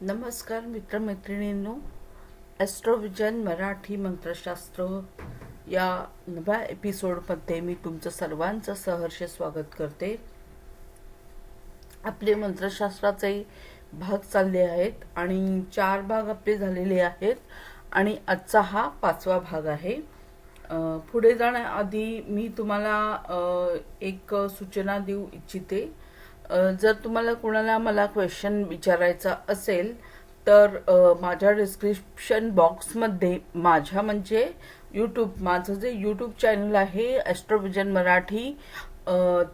नमस्कार मित्रमैत्रिणींनो ॲस्ट्रोविजन मराठी मंत्रशास्त्र या नव्या एपिसोडमध्ये मी तुमचं सर्वांचं सहर्ष स्वागत करते. आपले मंत्रशास्त्राचे भाग चालले आहेत आणि चार भाग आपले झालेले आहेत आणि आजचा हा पाचवा भाग आहे. पुढे जाण्याआधी मी तुम्हाला एक सूचना देऊ इच्छिते. जर तुम्हाला कुणाला मला क्वेश्चन विचारायचा असेल तर माझ्या डिस्क्रिप्शन बॉक्समध्ये माझ्या म्हणजे यूट्यूब माझं जे यूट्यूब चॅनल आहे ॲस्ट्रोविजन मराठी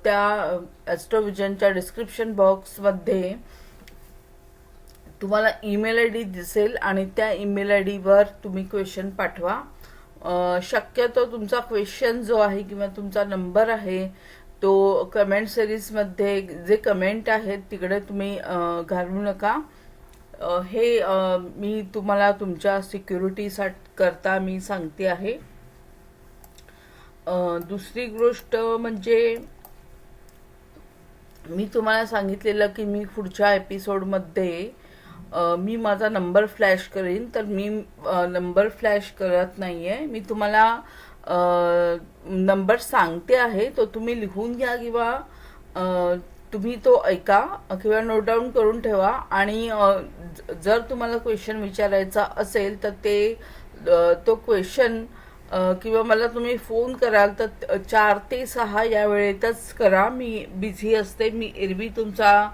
त्या ॲस्ट्रोविजनच्या डिस्क्रिप्शन बॉक्समध्ये तुम्हाला ईमेल आय डी दिसेल आणि त्या ईमेल आय डीवर तुम्ही क्वेश्चन पाठवा. शक्यतो तुमचा क्वेश्चन जो आहे किंवा तुमचा नंबर आहे तो कमेंट सिरीजमध्ये जे कमेंट आहेत तिकडे तुम्ही घालू नका. हे मी तुम्हाला तुमच्या सिक्युरिटीसाठी करता मी सांगते आहे. दुसरी गोष्ट म्हणजे मी तुम्हाला सांगितलेलं की मी पुढच्या एपिसोडमध्ये मी माझा नंबर फ्लॅश करीन. तर मी नंबर फ्लॅश करत नाहीये. मी तुम्हाला नंबर सांगते आहे तो तुम्ही लिहून घ्या किंवा तुम्ही तो ऐका किंवा नोट डाऊन करून ठेवा. आणि ज- जर तुम्हाला क्वेश्चन विचारायचा असेल तर ते तो क्वेश्चन किंवा मला तुम्ही फोन कराल तर चार ते सहा या वेळेतच करा. मी बिझी असते मी एरवी तुमचा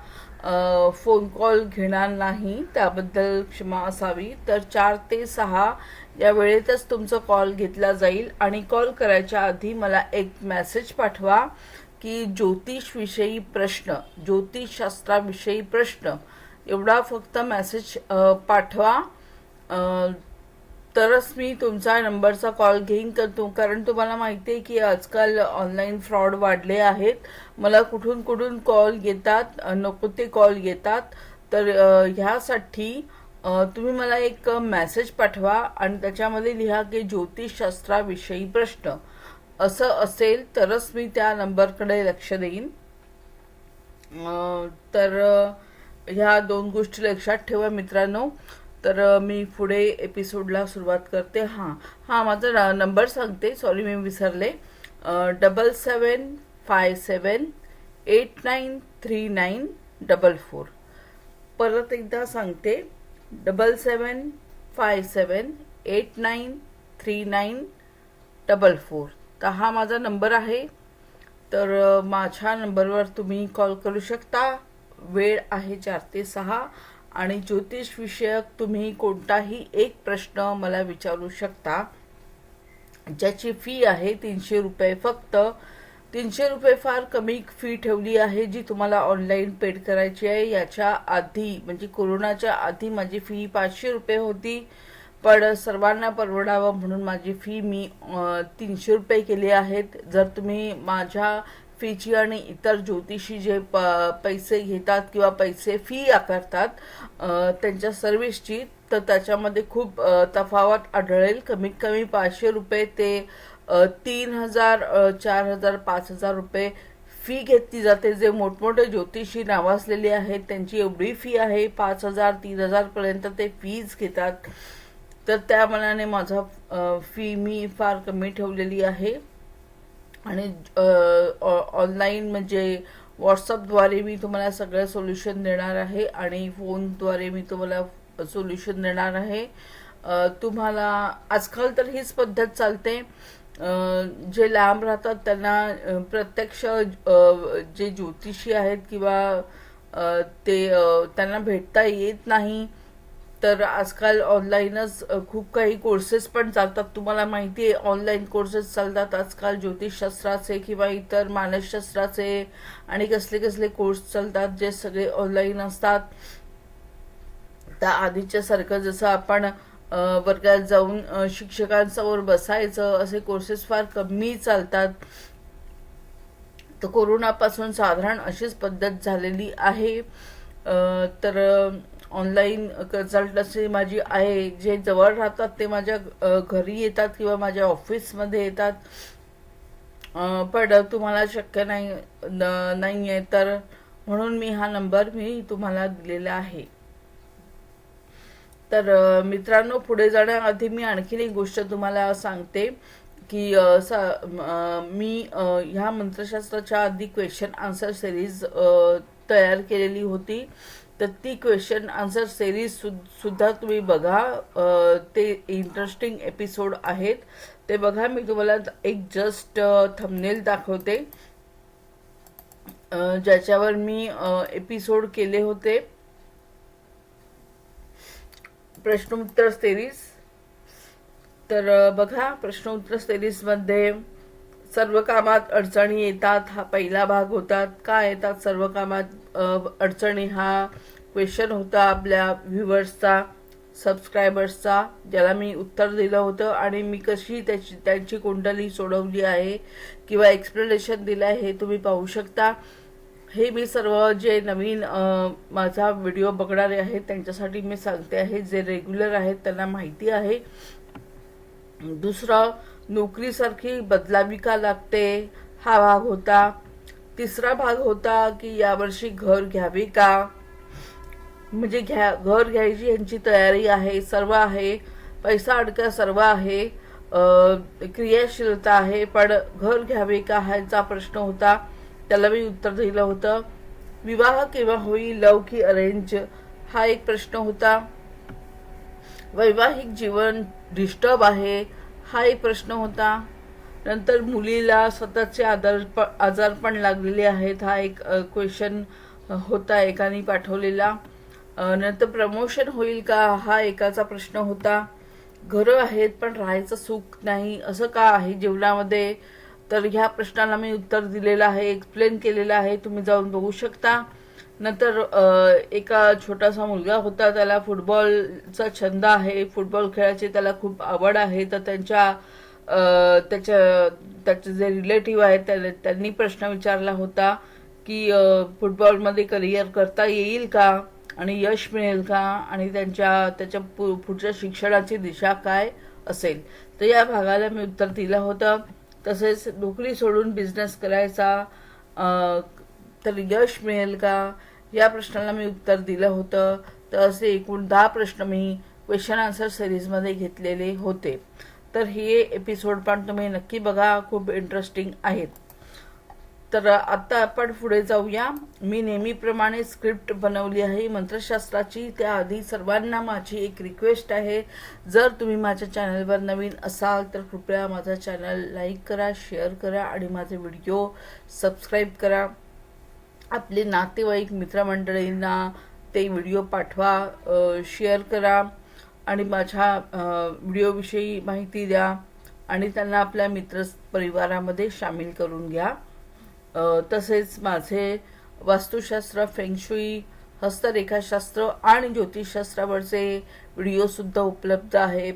फोन कॉल घेणार नाही त्याबद्दल क्षमा असावी. तर चार ते सहा या वेळेतच तुमचा कॉल घेतला जाईल आणि कॉल करायच्या आधी मला एक मेसेज पाठवा की ज्योतिषविषयी प्रश्न ज्योतिषशास्त्राविषयी प्रश्न. एवढा फक्त मेसेज पाठवा. तरच मी तुमचा नंबरचा कॉल घेईन. तर तु कारण तुम्हाला माहिती आहे की आजकाल ऑनलाईन फ्रॉड वाढले आहेत. मला कुठून कुठून कॉल येतात नको ते कॉल येतात. तर ह्यासाठी तुम्ही मला एक मॅसेज पाठवा आणि त्याच्यामध्ये लिहा की ज्योतिषशास्त्राविषयी प्रश्न. असं असेल तरच मी त्या नंबरकडे लक्ष देईन. तर ह्या दोन गोष्टी लक्षात ठेवा मित्रांनो. तर मी पुढे एपिसोडला सुरुवात करते. हां हां माझा न- नंबर सांगते. सॉरी मी विसरले. Double seven five seven eight nine three nine double four परत एकदा सांगते. Double seven five seven eight nine three nine double four. तर हा माझा नंबर आहे. तर माझ्या नंबरवर तुम्ही कॉल करू शकता. वेळ आहे चार ते सहा. आणि ज्योतिष विषयक तुम्ही कोणताही एक प्रश्न मला विचारू शकता. ज्याची फी आहे तीनशे रुपये फक्त. तीनशे रुपये फार कमी फी ठेवली आहे जी तुम्हाला ऑनलाईन पेड करायची आहे. याच्या आधी म्हणजे कोरोनाच्या आधी माझी फी पाचशे रुपये होती. पण सर्वांना परवडावं म्हणून माझी फी मी तीनशे रुपये केली आहेत. जर तुम्ही माझ्या फीची आणि इतर ज्योतिषी जे प पैसे घेतात किंवा पैसे फी आकारतात त्यांच्या सर्व्हिसची तर त्याच्यामध्ये खूप तफावत आढळेल. कमीत कमी पाचशे रुपये ते तीन हजार चार हजार पाच हजार रुपये फी घेतली जाते. जे मोठमोठे ज्योतिषी नावाजलेले आहेत त्यांची एवढी फी आहे पाच हजार तीन हजार पर्यंत ते फीज घेतात. तर त्या मनाने माझा फी मी फार कमी ठेवलेली आहे. आणि ऑनलाईन म्हणजे व्हॉट्सअपद्वारे मी तुम्हाला सगळं सोल्युशन देणार आहे आणि फोनद्वारे मी तुम्हाला सोल्युशन देणार आहे. तुम्हाला आजकाल तर हीच पद्धत चालते. जे लांब राहतात त्यांना प्रत्यक्ष जे ज्योतिषी आहेत किंवा ते त्यांना भेटता येत नाही. तर आजकाल ऑनलाईनच खूप काही कोर्सेस पण चालतात. तुम्हाला माहिती आहे ऑनलाईन कोर्सेस चालतात. आजकाल ज्योतिषशास्त्राचे किंवा इतर मानसशास्त्राचे आणि कसले कसले कोर्स चालतात जे सगळे ऑनलाईन असतात. त्या आधीच्या सारखं जसं आपण वर्गात जाऊन शिक्षकांसमोर बसायचं असे कोर्सेस फार कमी चालतात. तर कोरोनापासून साधारण अशीच पद्धत झालेली आहे. तर ऑनलाईन कन्सल्टन्सी माझी आहे. जे जवळ राहतात ते माझ्या घरी येतात किंवा माझ्या ऑफिसमध्ये येतात. पण तुम्हाला शक्य नाही नाही आहे तर म्हणून मी हा नंबर मी तुम्हाला दिलेला आहे. तर मित्रांनो पुढे जाण्याआधी मी आणखीन एक गोष्ट तुम्हाला सांगते की सा- मी ह्या मंत्रशास्त्राच्या आधी क्वेश्चन आन्सर सिरीज तयार केलेली होती. तर ती क्वेश्चन आन्सर सिरीज सुद्धा तुम्ही बघा. ते इंटरेस्टिंग एपिसोड आहेत. ते बघा मी तुम्हाला एक जस्ट थंबनेल दाखवते. ज्याच्यावर मी एपिसोड केले होते. प्रश्नोत्तर तेवीस तर बघा प्रश्नोत्तर तेवीसमध्ये सर्व कामात अडचणी येतात हा पहिला भाग होतात का येतात सर्व कामात? अडचणी हा क्वेश्चन होता आपल्या व्ह्युअर्सचा सबस्क्रायबर्सचा ज्याला मी उत्तर दिलं होतं आणि मी कशी त्याची त्यांची कुंडली सोडवली आहे किंवा एक्सप्लेनेशन दिलं आहे हे तुम्ही पाहू शकता. हे मी सर्व जे नवीन माझा व्हिडिओ बघणारे आहेत त्यांच्यासाठी मी सांगते आहे जे रेग्युलर आहेत त्यांना माहिती आहे. दुसरं नोकरीसारखी बदलावी का लागते हा भाग होता. तिसरा भाग होता की यावर्षी घर घ्यावे का? म्हणजे घ्या घर घ्यायची यांची तयारी आहे सर्व आहे. पैसा अडका सर्व आहे. क्रियाशीलता आहे पण घर घ्यावे का ह्याचा प्रश्न होता. त्याला मी उत्तर दिलं होतं. विवाह केव्हा होईल लव की अरेंज हा एक प्रश्न होता. वैवाहिक जीवन डिस्टर्ब आहे हा एक प्रश्न होता. नंतर मुलीला स्वतःचे आजार आजारपण लागलेले आहेत हा एक क्वेश्चन होता एकाने पाठवलेला. नंतर प्रमोशन होईल का हा एकाचा प्रश्न होता. घरं आहेत पण राहायचं सुख नाही असं का आहे जीवनामध्ये? तर ह्या प्रश्नाला मी उत्तर दिलेलं आहे एक्सप्लेन केलेलं आहे तुम्ही जाऊन बघू शकता. नंतर एका छोटासा मुलगा होता त्याला फुटबॉलचा छंद आहे. फुटबॉल खेळायची त्याला खूप आवड आहे. तर त्यांच्या त्याच्या त्याचे जे रिलेटिव्ह आहेत त्या- त्यांनी प्रश्न विचारला होता की फुटबॉलमध्ये करिअर करता येईल का? आणि यश मिळेल का? आणि त्यांच्या त्याच्या पु- पुढच्या शिक्षणाची दिशा काय असेल? तर या भागाला मी उत्तर दिलं होतं. तसेच नोकरी सोडून बिझनेस करायचा तर यश मिळेल का? या प्रश्नाला मी उत्तर दिलं होतं. तर असे एकूण दहा प्रश्न मी क्वेश्चन आन्सर सिरीजमध्ये घेतलेले होते. तर हे एपिसोड पण तुम्ही नक्की बघा. खूप इंटरेस्टिंग आहेत. तर आता आपण पुढे जाऊया. मी नेहमीप्रमाणे स्क्रिप्ट बनवली आहे. मंत्रशास्त्राची त्याआधी सर्वांना माझी एक रिक्वेस्ट आहे. जर तुम्ही माझ्या चॅनलवर नवीन असाल तर कृपया माझा चॅनल लाईक करा शेअर करा आणि माझे व्हिडिओ सबस्क्राईब करा. आपले नातेवाईक मित्रमंडळींना ते व्हिडिओ पाठवा शेअर करा आणि माझ्या व्हिडिओविषयी माहिती द्या आणि त्यांना आपल्या मित्र परिवारामध्ये सामील करून घ्या. तसेच माझे वास्तुशास्त्र फेंगशुई हस्तरेखाशास्त्र आणि ज्योतिषशास्त्रावरचे व्हिडिओसुद्धा उपलब्ध आहेत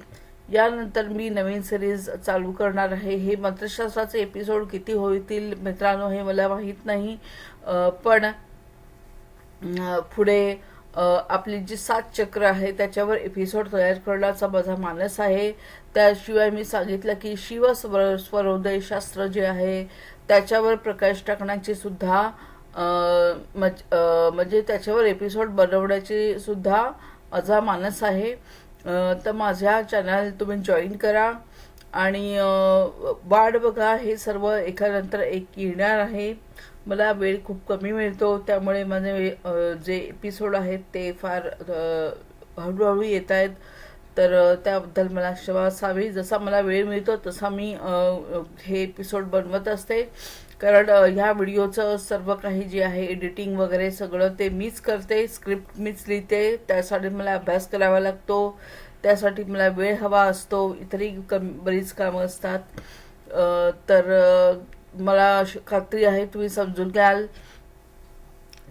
यानंतर मी नवीन सिरीज चालू करणार आहे. हे मंत्रशास्त्राचे एपिसोड किती होतील मित्रांनो हे मला माहीत नाही. पण पुढे आपली जी सात चक्र आहे त्याच्यावर एपिसोड तयार करण्याचा माझा मानस आहे. त्याशिवाय मी सांगितलं की शिव स्वर स्वरोदय शास्त्र जे आहे त्याच्यावर प्रकाश टाकण्याची सुद्धा मज- म्हणजे त्याच्यावर एपिसोड बनवण्याची सुद्धा माझा मानस आहे. तर माझ्या चॅनल तुम्ही जॉईन करा. आणि वाढ बघा हे सर्व एकानंतर एक येणार आहे. मला वेळ खूप कमी मिळतो त्यामुळे माझे जे एपिसोड आहेत ते फार हळूहळू येत आहेत. तर त्याबद्दल मला क्षमा असावी. जसा मला वेळ मिळतो तसा मी हे एपिसोड बनवत असते. कारण ह्या व्हिडिओचं सर्व काही जे आहे एडिटिंग वगैरे सगळं ते मीच करते स्क्रिप्ट मीच लिहिते. त्यासाठी मला अभ्यास करावा लागतो. त्यासाठी मला वेळ हवा असतो. इतरही कम बरीच कामं असतात. तर मला अशी खात्री आहे तुम्ही समजून घ्याल.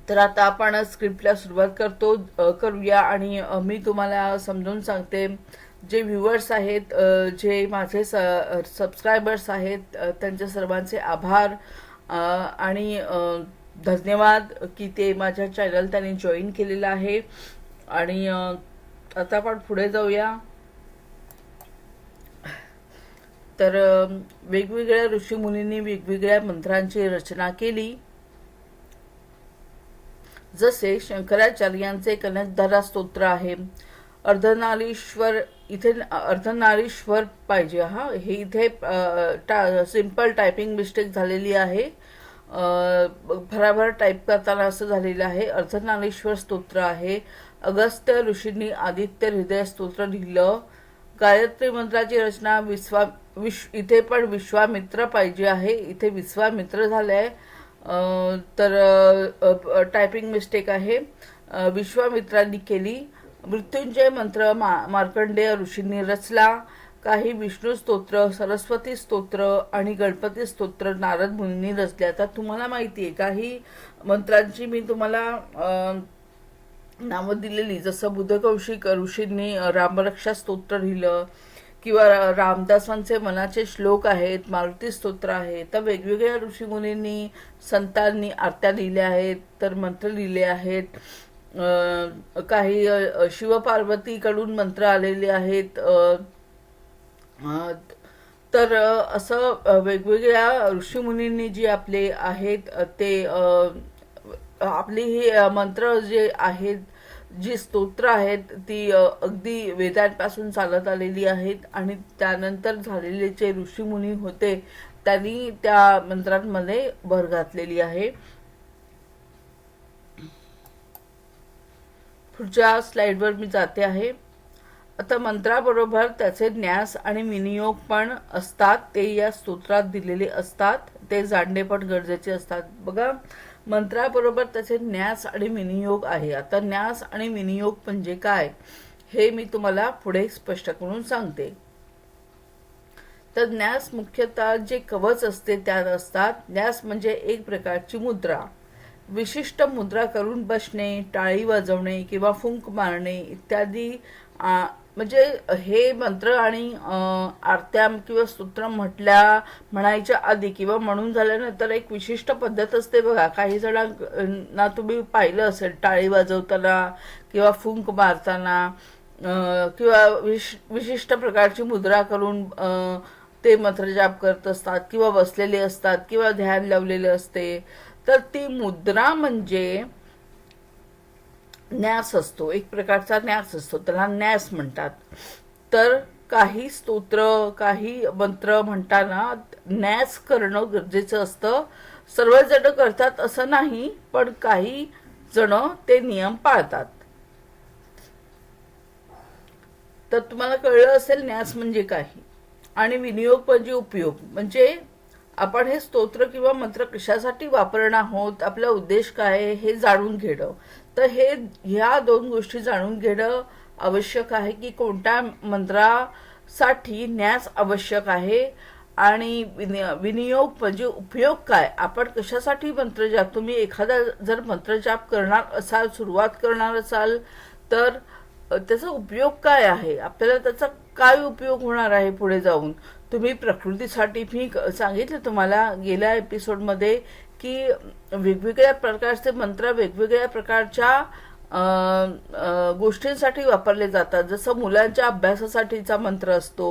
तर आता आपण स्क्रिप्टला सुरुवात करतो करूया आणि मी तुम्हाला समजून सांगते. जे व्ह्युअर्स आहेत जे माझे स सबस्क्रायबर्स आहेत त्यांच्या सर्वांचे आभार. आणि धन्यवाद की ते माझ्या चॅनल त्यांनी जॉईन केलेलं आहे. आणि आता आपण पुढे जाऊया. तर वेगवेगळ्या ऋषीमुनींनी वेगवेगळ्या मंत्रांची रचना केली. जसे शंकराचार्यांचे कनकधारा स्तोत्र आहे. अर्धनारीश्वर इथे अर्धनारीश्वर पाहिजे. हा हे इथे टा सिंपल टायपिंग मिस्टेक झालेली आहे. भराभर टाईप करताना असं झालेलं आहे. अर्धनारीश्वर स्तोत्र आहे. अगस्त्य ऋषींनी आदित्य हृदय स्तोत्र लिहिलं. गायत्री मंत्राची रचना विश्वा विश्व इथे पण विश्वामित्र पाहिजे आहे. इथे विश्वामित्र झालं आहे तर टायपिंग मिस्टेक आहे. विश्वामित्रांनी केली. मृत्युंजय मंत्र मा मार्कंडेय ऋषींनी रचला. काही विष्णू स्तोत्र सरस्वती स्तोत्र आणि गणपती स्तोत्र नारद मुनींनी रचले. आता तुम्हाला माहिती आहे काही मंत्रांची मी तुम्हाला नावं दिलेली. जसं बुधकौशिक ऋषींनी रामरक्षा स्तोत्र लिहिलं किंवा रामदासांचे मनाचे श्लोक आहेत मारुती स्तोत्र आहे तर वेगवेगळ्या ऋषीमुनींनी संतांनी आरत्या लिहिल्या आहेत तर मंत्र लिहिले आहेत. काही शिवपार्वतीकडून मंत्र आलेले आहेत. तर असं वेगवेगळ्या ऋषीमुनींनी जे आपले आहेत ते आपली ही मंत्र जे आहेत जी स्तोत्र आहेत ती अगदी वेदांपासून चालत आलेली आहेत आणि त्यानंतर झालेले जे ऋषीमुनी होते त्यांनी त्या मंत्रांमध्ये भर घातलेली आहे. पुढच्या स्लाइडवर मी जाते आहे. आता मंत्राबरोबर त्याचे न्यास आणि विनियोग पण असतात ते या स्तोत्रात दिलेले असतात ते जाणणे पण गरजेचे असतात. बघा मंत्राबरोबर त्याचे न्यास आणि विनियोग आहे. आता न्यास आणि विनियोग म्हणजे काय? हे मी तुम्हाला पुढे स्पष्ट करून सांगते. तर न्यास मुख्यतः जे कवच असते त्यात असतात. न्यास म्हणजे एक प्रकारची मुद्रा. विशिष्ट मुद्रा करून बसणे टाळी वाजवणे किंवा फुंक मारणे इत्यादी म्हणजे हे मंत्र आणि आरत्याम आरत्या किंवा स्तोत्र म्हटल्या म्हणायच्या आधी किंवा म्हणून झाल्यानंतर एक विशिष्ट पद्धत असते बघा. काही जणांना तुम्ही पाहिलं असेल टाळी वाजवताना किंवा फुंक मारताना किंवा विश विशिष्ट प्रकारची मुद्रा करून ते मंत्र जाप करत असतात किंवा बसलेले असतात किंवा ध्यान लावलेले असते. तर ती मुद्रा म्हणजे न्यास असतो एक प्रकारचा न्यास असतो त्याला न्यास म्हणतात. तर काही स्तोत्र काही मंत्र म्हणताना न्यास करणं गरजेचं असतं. सर्वजण करतात असं नाही पण काही जण ते नियम पाळतात. तर तुम्हाला कळलं असेल न्यास म्हणजे काही. आणि विनियोग म्हणजे उपयोग. म्हणजे आपण हे स्तोत्र किंवा मंत्र कशासाठी वापरणं आहोत आपला उद्देश काय हे जाणून घेणं. तर हे ह्या दोन गोष्टी जाणून घेणं आवश्यक आहे की कोणत्या मंत्रासाठी न्यास आवश्यक आहे आणि विनि- विनियोग म्हणजे उपयोग काय? आपण कशासाठी मंत्र जाप? तुम्ही एखादा जर मंत्र जाप करणार असाल सुरुवात करणार असाल तर त्याचा उपयोग काय आहे? आपल्याला त्याचा काय उपयोग होणार आहे पुढे जाऊन? तुम्ही प्रकृतीसाठी मी सांगितलं तुम्हाला गेल्या एपिसोडमध्ये की वेगवेगळ्या प्रकारचे मंत्र वेगवेगळ्या प्रकारच्या गोष्टींसाठी वापरले जातात. जसं मुलांच्या अभ्यासासाठीचा मंत्र असतो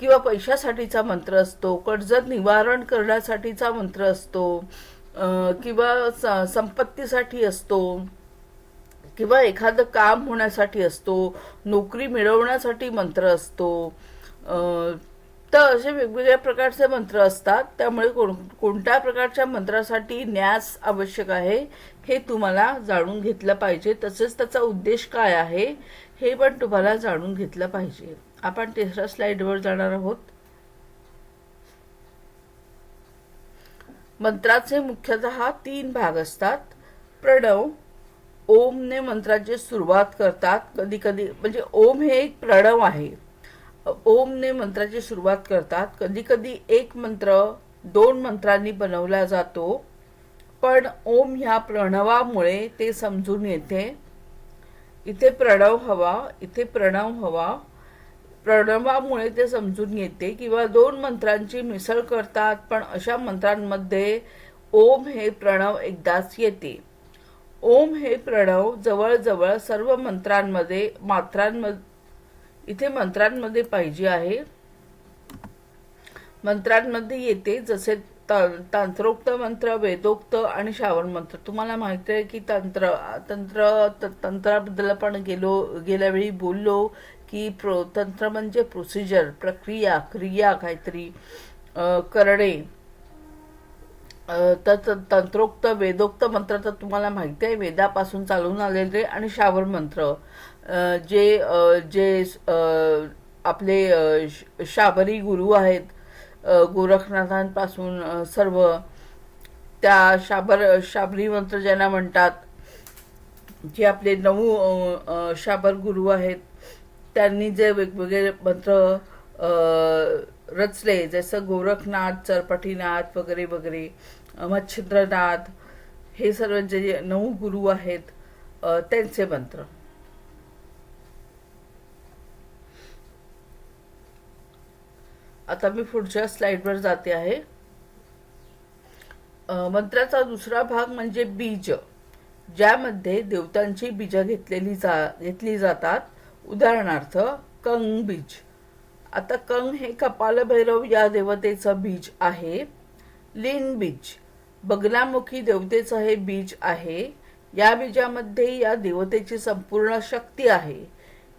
किंवा पैशासाठीचा मंत्र असतो कर्जत निवारण करण्यासाठीचा मंत्र असतो किंवा स- संपत्तीसाठी असतो किंवा एखादं काम होण्यासाठी असतो नोकरी मिळवण्यासाठी मंत्र असतो तर असे वेगवेगळ्या प्रकारचे मंत्र असतात. त्यामुळे कोण कोणत्या प्रकारच्या मंत्रासाठी न्यास आवश्यक आहे हे तुम्हाला जाणून घेतलं पाहिजे. तसेच त्याचा उद्देश काय आहे हे पण तुम्हाला जाणून घेतलं पाहिजे. आपण तिसऱ्या स्लाइडवर जाणार आहोत. मंत्राचे मुख्यतः तीन भाग असतात. प्रणव ओमने मंत्राची सुरुवात करतात. कधी कधी म्हणजे ओम हे एक प्रणव आहे. ओमने मंत्राची सुरुवात करतात. कधी कधी एक मंत्र दोन मंत्रांनी बनवला जातो. पण ओम ह्या प्रणवामुळे ते समजून येते. इथे प्रणव हवा इथे प्रणव हवा. प्रणवामुळे ते समजून येते किंवा दोन मंत्रांची मिसळ करतात पण अशा मंत्रांमध्ये ओम हे प्रणव एकदाच येते. ओम हे प्रणव जवळजवळ सर्व मंत्रांमध्ये मात्रांमध्ये इथे मंत्रांमध्ये पाहिजे आहे. मंत्रांमध्ये येते जसे तांत्रोक्त मंत्र वेदोक्त आणि श्रावण मंत्र. तुम्हाला माहिती आहे की तंत्र तंत्र त- तंत्राबद्दल आपण गेलो गेल्या वेळी बोललो की प्रो तंत्र म्हणजे प्रोसिजर प्रक्रिया क्रिया काहीतरी करणे. तर तंत्रोक्त वेदोक्त मंत्र तर तुम्हाला माहिती आहे वेदापासून चालून आलेले आणि श्रावण मंत्र. जे जे आपले श- शाबरी गुरु आहेत गोरखनाथांपासून सर्व त्या शाबर शाबरी मंत्र ज्यांना म्हणतात जे आपले नऊ शाबर गुरु आहेत त्यांनी जे वेगवेगळे मंत्र रचले जसं गोरखनाथ चरपटीनाथ वगैरे वगैरे मच्छिद्रनाथ मच्छिंद्रनाथ हे सर्व जे नऊ गुरु आहेत त्यांचे मंत्र. आता मी पुढच्या स्लाइडवर जाते आहे. मंत्राचा दुसरा भाग म्हणजे बीज ज्यामध्ये देवतांची बीज घेतलेली जा घेतली जातात. उदाहरणार्थ कंग बीज. आता कंग हे कपालभैरव या देवतेचं बीज आहे. लीन बीज बगलामुखी देवतेचं हे बीज आहे. या बीजामध्ये या देवतेची संपूर्ण शक्ती आहे.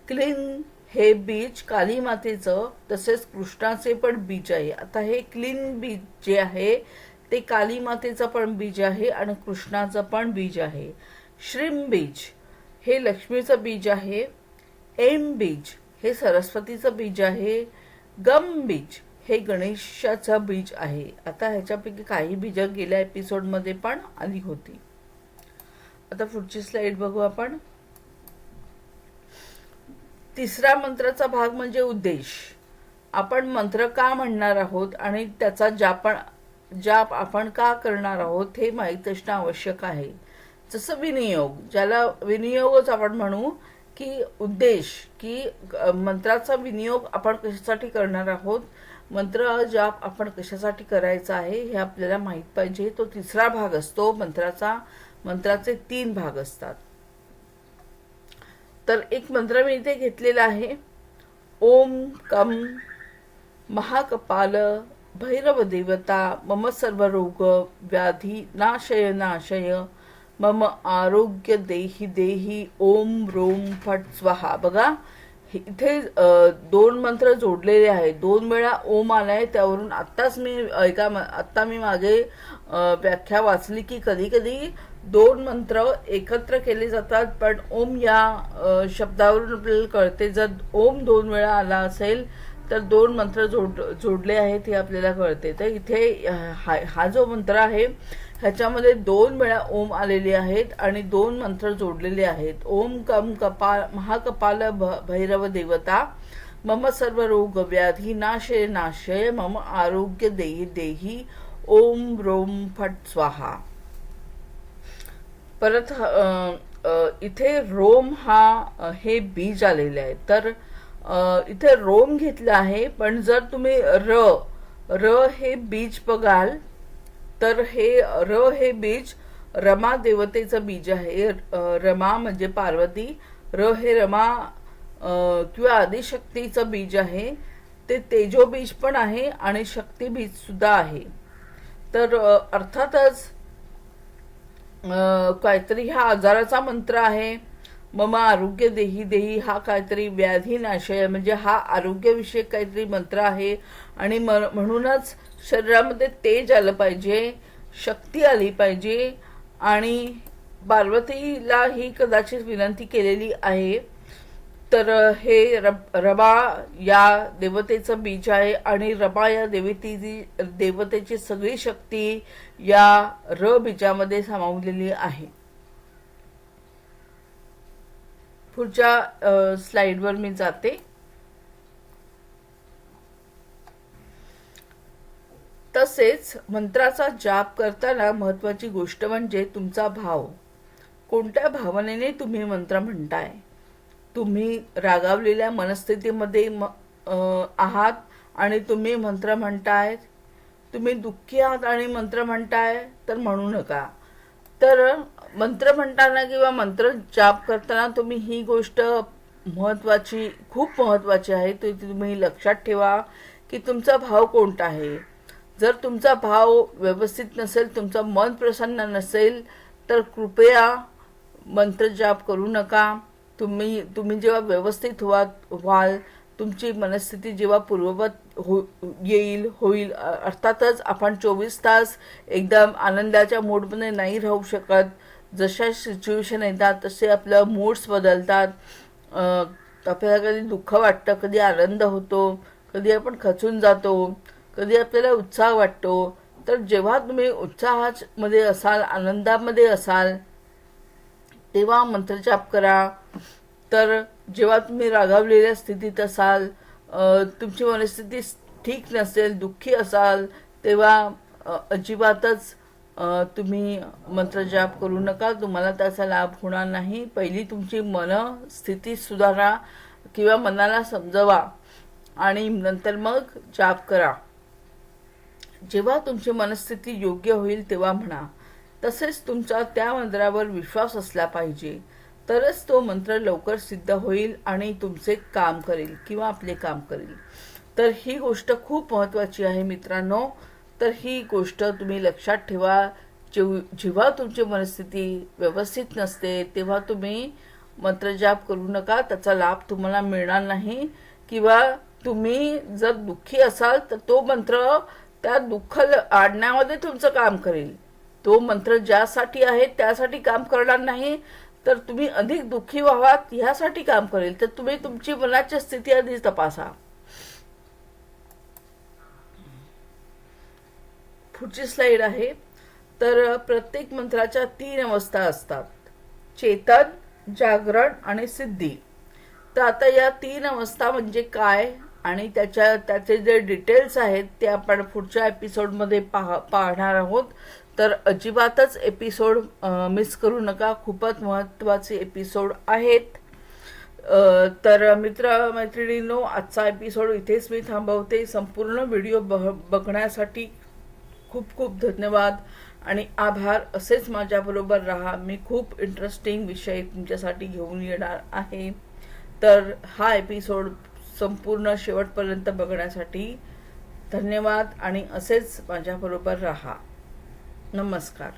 क्लीन हे बीज काली मातेचं तसेच कृष्णाचे पण बीज आहे. आता हे क्लीन बीज जे आहे ते काली मातेचं पण बीज आहे आणि कृष्णाचं पण बीज आहे. श्रीम बीज हे लक्ष्मीचं बीज आहे. एम बीज हे सरस्वतीचं बीज आहे. गम बीज हे गणेशाचं बीज आहे. आता ह्याच्यापैकी काही बीज गेल्या एपिसोडमध्ये पण आली होती. आता पुढची स्लाइड बघू आपण. तिसरा मंत्राचा भाग म्हणजे उद्देश. आपण मंत्र का म्हणणार आहोत आणि त्याचा जापण जाप आपण का करणार आहोत हे माहीत असणं आवश्यक आहे. जसं विनियोग ज्याला विनियोगच आपण म्हणू की उद्देश की मंत्राचा विनियोग आपण कशासाठी करणार आहोत मंत्र जाप आपण कशासाठी करायचा आहे हे आपल्याला माहीत पाहिजे. तो तिसरा भाग असतो मंत्राचा मंत्राचे तीन भाग असतात. तर एक मंत्र मी इथे घेतलेला आहे. ओम कम महाकपाल भैरव देवता मम सर्व रोग व्याधी नाशय नाशय मम आरोग्य देही देही ओम रोम फट स्वाहा. बघा हे- इथे दोन मंत्र जोडलेले आहेत. दोन वेळा ओम आलाय त्यावरून आत्ताच मी एका आत्ता मी मागे व्याख्या वाचली की कधी कधी दोन मंत्र एकत्र केले जातात पण ओम या शब्दावरून आपल्याला कळते जर ओम दोन वेळा आला असेल तर दोन मंत्र जोड जोडले आहेत हे आपल्याला कळते. तर इथे हा हा जो मंत्र आहे ह्याच्यामध्ये दोन वेळा ओम आलेले आहेत आणि दोन मंत्र जोडलेले आहेत. ओम कम कपाल महाकपाल भ- भैरव देवता मम सर्व रोग व्याधी नाशय नाशय मम आरोग्य देही देही ओम रोम फट स्वाहा. परत इथे रोम हा हे बीज आलेले आहे तर इथे रोम घेतलं आहे पण जर तुम्ही र र हे बीज बघाल तर हे र हे बीज रमा देवतेचं बीज आहे. रमा म्हणजे पार्वती र हे रमा किंवा आदिशक्तीचं बीज आहे. ते तेजो बीज पण आहे आणि शक्ती बीज सुद्धा आहे. तर अर्थातच काहीतरी हा आजाराचा मंत्र आहे. मम आरोग्य देही देही हा काहीतरी व्याधी नाशय म्हणजे हा आरोग्यविषयक काहीतरी मंत्र आहे. आणि म- म्हणूनच शरीरामध्ये तेज आलं पाहिजे शक्ती आली पाहिजे. आणि पार्वतीला ही कदाचित विनंती केलेली आहे. तर हे रब रबा या देवतेचं बीज आहे आणि रबा या देवतेची देवतेची सगळी शक्ती या र बीजामध्ये सामावलेली आहे. पुढच्या स्लाइडवर मी जाते. तसेच मंत्राचा जाप करताना महत्वाची गोष्ट म्हणजे तुमचा भाव. कोणत्या भावनेने तुम्ही मंत्र म्हणताय? तुम्ही रागावलेल्या मनस्थितीमध्ये म- आहात आणि तुम्ही मंत्र म्हणताय तुम्ही दुःखी आहात आणि मंत्र म्हणताय तर म्हणू नका. तर मंत्र म्हणताना किंवा मंत्र जाप करताना तुम्ही ही गोष्ट महत्वाची खूप महत्वाची आहे. ती तुम्ही लक्षात ठेवा की तुमचा भाव कोणता आहे. जर तुमचा भाव व्यवस्थित नसेल तुमचं मन प्रसन्न नसेल तर कृपया मंत्र जाप करू नका. तुम्ही तुम्ही जेव्हा व्यवस्थित व्हा व्हाल तुमची मनस्थिती जेव्हा पूर्ववत हो येईल होईल अर्थातच आपण चोवीस तास एकदम आनंदाच्या मूडमध्ये नाही राहू शकत. जशा सिच्युएशन येतात तसे आपलं मूड्स बदलतात. आपल्याला कधी दुःख वाटतं कधी आनंद होतो कधी आपण खचून जातो कधी आपल्याला उत्साह वाटतो. तर जेव्हा तुम्ही उत्साहामध्ये असाल आनंदामध्ये असाल तेव्हा मंत्रजाप करा. तर जेव्हा तुम्ही रागावलेल्या स्थितीत असाल तुमची मनस्थिती ठीक नसेल दुःखी असाल तेव्हा अजिबातच तुम्ही मंत्रजाप करू नका. तुम्हाला त्याचा लाभ होणार नाही. पहिली तुमची मन स्थिती सुधारा किंवा मनाला समजवा आणि नंतर मग जाप करा. जेव्हा तुमची मनस्थिती योग्य होईल तेव्हा म्हणा. तसेच तुमचा त्या मंत्रावर विश्वास असला पाहिजे. तरच तो मंत्र लवकर सिद्ध होईल आणि तुमचे काम करेल किंवा आपले काम करेल. तर ही गोष्ट खूप महत्त्वाची आहे मित्रांनो. तर ही गोष्ट तुम्ही लक्षात ठेवा. जेव जेव्हा तुमची मनस्थिती व्यवस्थित नसते तेव्हा तुम्ही मंत्रजाप करू नका. त्याचा लाभ तुम्हाला मिळणार नाही. किंवा तुम्ही जर दुःखी असाल तर तो मंत्र त्या दुःख आणण्यामध्ये आडण्यामध्ये तुमचं काम करेल. तो मंत्र ज्यासाठी आहे त्यासाठी काम करणार नाही. तर तुम्ही अधिक दुःखी व्हावात ह्यासाठी काम करेल. तर तुम्ही तुमची मनाची स्थिती आधी तपासा. पुढची स्लाइड आहे. तर प्रत्येक मंत्राच्या तीन अवस्था असतात. चेतन जागरण आणि सिद्धी. तर आता या तीन अवस्था म्हणजे काय? आणि त्याच्या त्याचे जे डिटेल्स आहेत ते आपण पुढच्या एपिसोडमध्ये पाह पाहणार आहोत. तर अजिबातच एपिसोड मिस करू नका. खूपच महत्त्वाचे एपिसोड आहेत. तर मित्र मैत्रिणींनो आजचा एपिसोड इथेच मी थांबवते. संपूर्ण व्हिडिओ बघ बघण्यासाठी खूप खूप धन्यवाद. आणि आभार असेच माझ्याबरोबर राहा. मी खूप इंटरेस्टिंग विषय तुमच्यासाठी घेऊन येणार आहे. तर हा एपिसोड संपूर्ण शेवटपर्यंत बघण्यासाठी धन्यवाद आणि असेच माझ्याबरोबर राहा. नमस्कार.